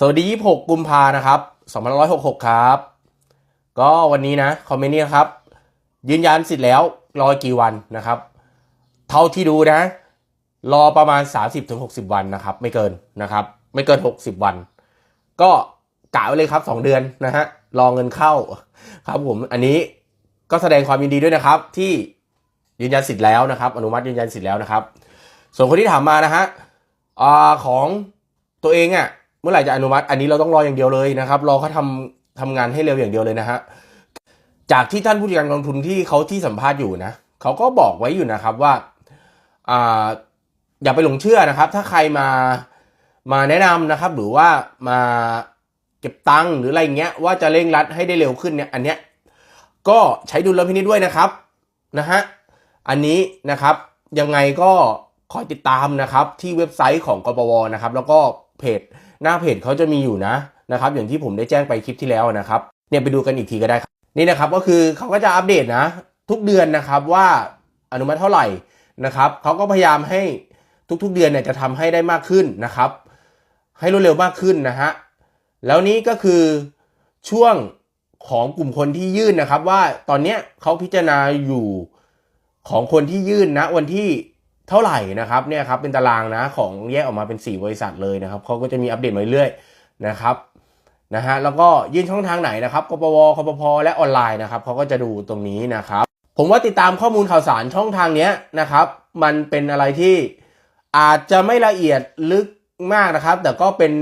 สวัสดี 26 กุมภานะครับ2566 ครับ ก็วันนี้นะ คอมเมนต์นี้ครับ ยืนยันสิทธิ์แล้วรอกี่วันนะครับ เท่าที่ดูนะ รอประมาณ 30-60 วันนะครับ ไม่เกินนะครับ ไม่เกิน 60 วัน ก็กะไว้เลยครับ 2 เดือนนะฮะ รอเงินเข้าครับผม อันนี้ก็แสดงความยินดีด้วยนะครับ ที่ยืนยันสิทธิ์แล้วนะครับ อนุมัติยืนยันสิทธิ์แล้วนะครับ ส่วนคนที่ถามมานะฮะอของตัวเองอะ่ะ มื่อไหร่จะอนุมัติ อันนี้เราต้องรออย่างเดียวเลยนะครับรอเขาทำทำงานให้เร็วอย่างเดียวเลยนะฮะจากที่ท่านผู้จัดการกองทุนที่เขาที่สัมภาษณ์อยู่นะเขาก็บอกไว้อยู่นะครับว่าอ่าอย่าไปหลงเชื่อนะครับ ถ้าใครมามาแนะนำนะครับ หรือว่ามาเก็บตังค์หรืออะไรเงี้ยว่าจะเร่งรัดให้ได้เร็วขึ้นเนี่ยอันเนี้ยก็ใช้ดุลพินิจด้วยนะครับนะฮะอันนี้นะครับยังไงก็คอยติดตามนะครับที่เว็บไซต์ของกปวนะครับ แล้วก็ เพจ หน้าเพจเขาจะมีอยู่นะนะครับ อย่างที่ผมได้แจ้งไปคลิปที่แล้วนะครับ เนี่ยไปดูกันอีกทีก็ได้ครับนี่นะครับก็คือเขาก็จะอัปเดตนะ ทุกเดือนนะครับว่าอนุมัติเท่าไหร่นะครับเขาก็พยายามให้ทุกๆเดือนเนี่ยจะทำให้ได้มากขึ้นนะครับ ให้รวดเร็วมากขึ้นนะฮะแล้วนี้ก็คือช่วงของกลุ่มคนที่ยื่นนะครับ ว่าตอนเนี้ยเขาพิจารณาอยู่ของคนที่ยื่นนะวันที่ เท่าไหร่นะครับเนี่ยครับเป็นตารางนะของแยกออกมาเป็น 4 บริษัทเลยนะครับเขาก็จะมีอัปเดตมาเรื่อยๆนะครับนะฮะแล้วก็ยื่นช่องทางไหนนะครับกปวคปพและออนไลน์นะครับเขาก็จะดูตรงนี้นะครับ ผมว่าติดตามข้อมูลข่าวสารช่องทางเนี้ยนะครับ มันเป็นอะไรที่อาจจะไม่ละเอียดลึกมากนะครับ แต่ก็เป็น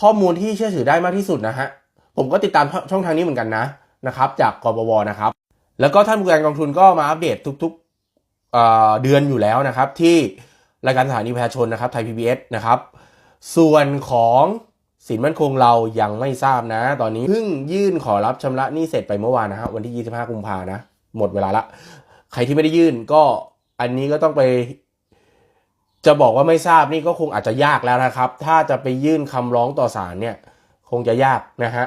ข้อมูลที่เชื่อถือได้มากที่สุดนะฮะผมก็ติดตามช่องทางนี้เหมือนกันนะนะครับ จากกปวนะครับ แล้วก็ท่านผู้การกองทุนก็มาอัปเดตทุกๆ เดือนอยู่แล้วนะครับ ที่รายการสถานีประชาชนนะครับไทย PBS นะครับ ส่วนของสินมั่นคงเรายังไม่ทราบนะ ตอนนี้เพิ่งยื่นขอรับชำระหนี้เสร็จไปเมื่อวานนะฮะวันที่ 25 กุมภานะ หมดเวลาละ ใครที่ไม่ได้ยื่นก็อันนี้ก็ต้องไป จะบอกว่าไม่ทราบนี่ก็คงอาจจะยากแล้วนะครับ ถ้าจะไปยื่นคำร้องต่อศาลเนี่ย คงจะยากนะฮะ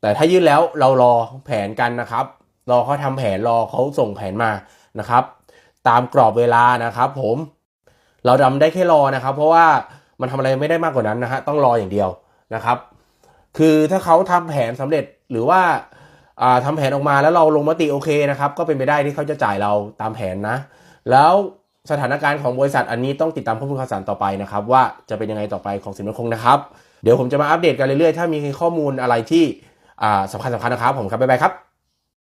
แต่ถ้ายื่นแล้วเรารอแผนกันนะครับ รอเขาทำแผนรอเขาส่งแผนมานะครับ ตามกรอบเวลานะครับ ผมเราดำได้แค่รอนะครับ เพราะว่ามันทำอะไรไม่ได้มากกว่านั้นนะฮะต้องรออย่างเดียวนะครับ คือถ้าเขาทำแผนสำเร็จหรือว่าอ่าทำแผนออกมาแล้วเราลงมติโอเคนะครับ ก็เป็นไปได้ที่เขาจะจ่ายเราตามแผนนะ แล้วสถานการณ์ของบริษัทอันนี้ต้องติดตามข้อมูลข่าวสารต่อไปนะครับ ว่าจะเป็นยังไงต่อไปของสินมั่นคงนะครับ เดี๋ยวผมจะมาอัปเดตกันเรื่อยๆ ถ้ามีข้อมูลอะไรที่สำคัญสำคัญนะครับ ผมครับบ๊ายบายครับ